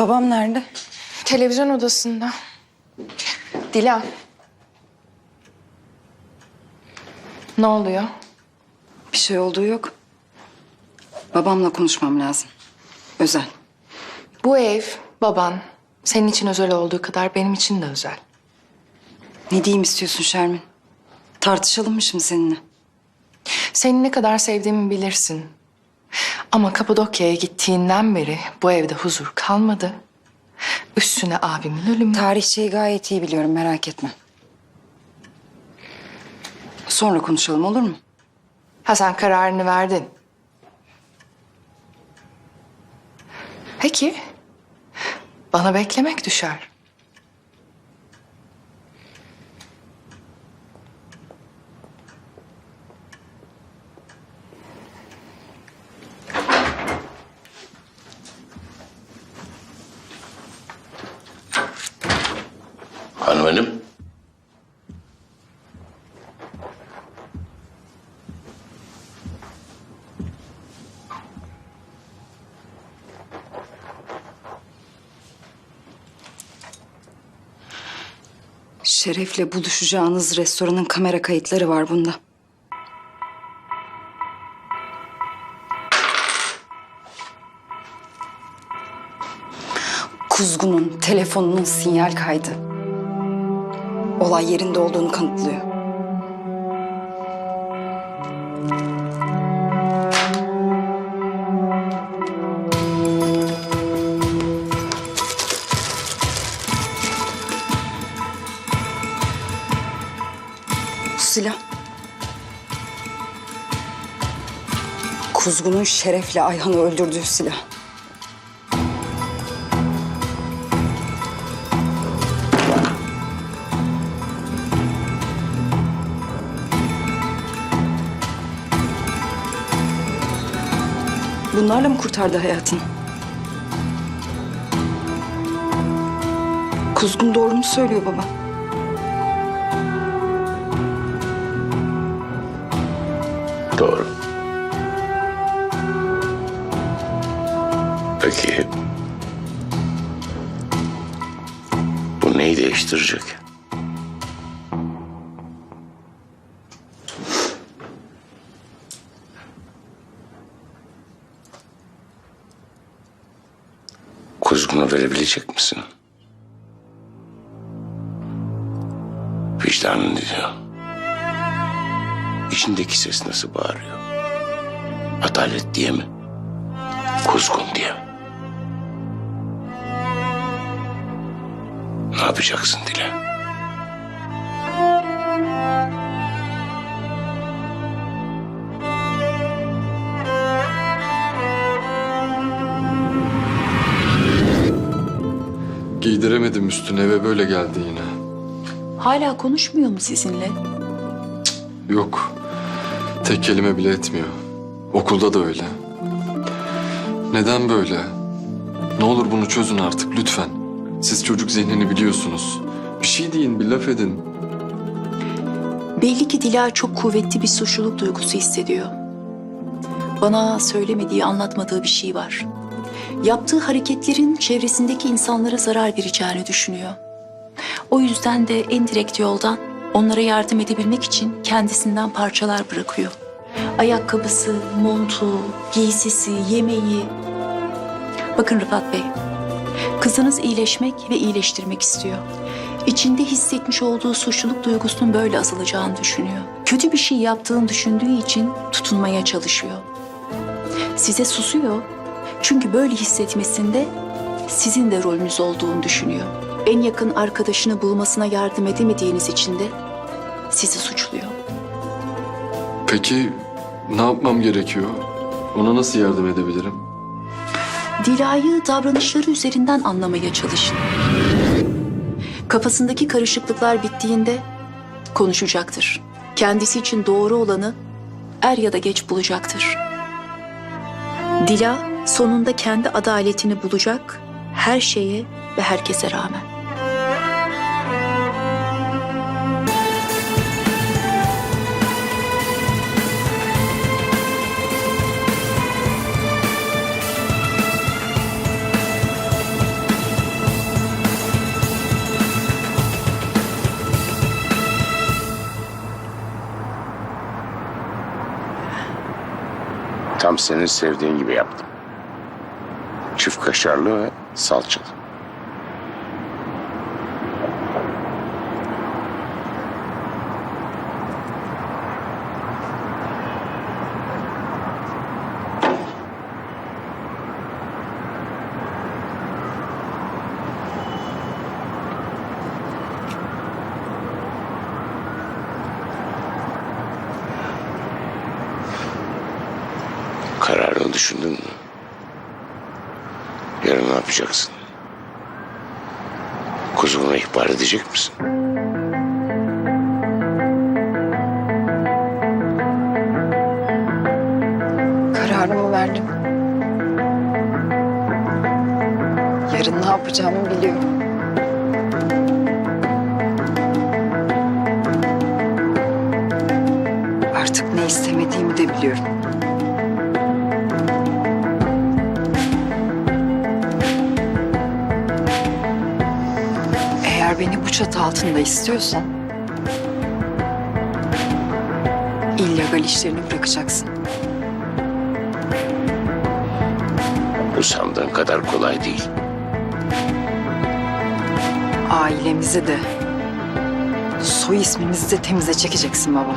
Babam nerede? Televizyon odasında. Dilan. Ne oluyor? Bir şey olduğu yok. Babamla konuşmam lazım. Özel. Bu ev, baban, senin için özel olduğu kadar benim için de özel. Ne diyeyim istiyorsun Şermin? Tartışalım mı şimdi seninle? Seni ne kadar sevdiğimi bilirsin. Ama Kapadokya'ya gittiğinden beri bu evde huzur kalmadı. Üstüne abimin ölümü. Tarihçeyi gayet iyi biliyorum merak etme. Sonra konuşalım olur mu? Ha sen kararını verdin. Peki. Bana beklemek düşer. Hanımefendi. Şeref'le buluşacağınız restoranın kamera kayıtları var bunda. Kuzgun'un telefonunun sinyal kaydı. Olay yerinde olduğunu kanıtlıyor. Silah. Kuzgun'un Şeref'le Ayhan'ı öldürdüğü silah. Bunlarla mı kurtardı hayatını? Kuzgun doğru mu söylüyor baba? Doğru. Peki... Bu neyi değiştirecek? Kuzgunu verebilecek misin? Vicdanın diyor? İçindeki ses nasıl bağırıyor? Adalet diye mi? Kuzgun diye mi? Ne yapacaksın Dile? Giydiremedim üstüne ve böyle geldi yine. Hala konuşmuyor mu sizinle? Yok. Tek kelime bile etmiyor. Okulda da öyle. Neden böyle? Ne olur bunu çözün artık lütfen. Siz çocuk zihnini biliyorsunuz. Bir şey deyin, bir laf edin. Belli ki Dila çok kuvvetli bir suçluluk duygusu hissediyor. Bana söylemediği, anlatmadığı bir şey var. Yaptığı hareketlerin çevresindeki insanlara zarar vereceğini düşünüyor. O yüzden de en direkt yoldan onlara yardım edebilmek için kendisinden parçalar bırakıyor. Ayakkabısı, montu, giysisi, yemeği. Bakın Rıfat Bey, kızınız iyileşmek ve iyileştirmek istiyor. İçinde hissetmiş olduğu suçluluk duygusunun böyle azalacağını düşünüyor. Kötü bir şey yaptığını düşündüğü için tutunmaya çalışıyor. Size susuyor çünkü böyle hissetmesinde sizin de rolünüz olduğunu düşünüyor. En yakın arkadaşını bulmasına yardım edemediğiniz için de sizi suçluyor. Peki ne yapmam gerekiyor? Ona nasıl yardım edebilirim? Dila'yı davranışları üzerinden anlamaya çalışın. Kafasındaki karışıklıklar bittiğinde konuşacaktır. Kendisi için doğru olanı er ya da geç bulacaktır. Dila sonunda kendi adaletini bulacak her şeye ve herkese rağmen. Tam senin sevdiğin gibi yaptım. Çift kaşarlı ve salçalı. Kararını düşündün mü? Yarın ne yapacaksın? Kuzuna ihbar edecek misin? Kararımı verdim. Yarın ne yapacağımı biliyorum. Artık ne istemediğimi de biliyorum. Beni bu çatı altında istiyorsan... illegal işlerini bırakacaksın. Bu sandığın kadar kolay değil. Ailemizi de, soy ismimizi de temize çekeceksin baba.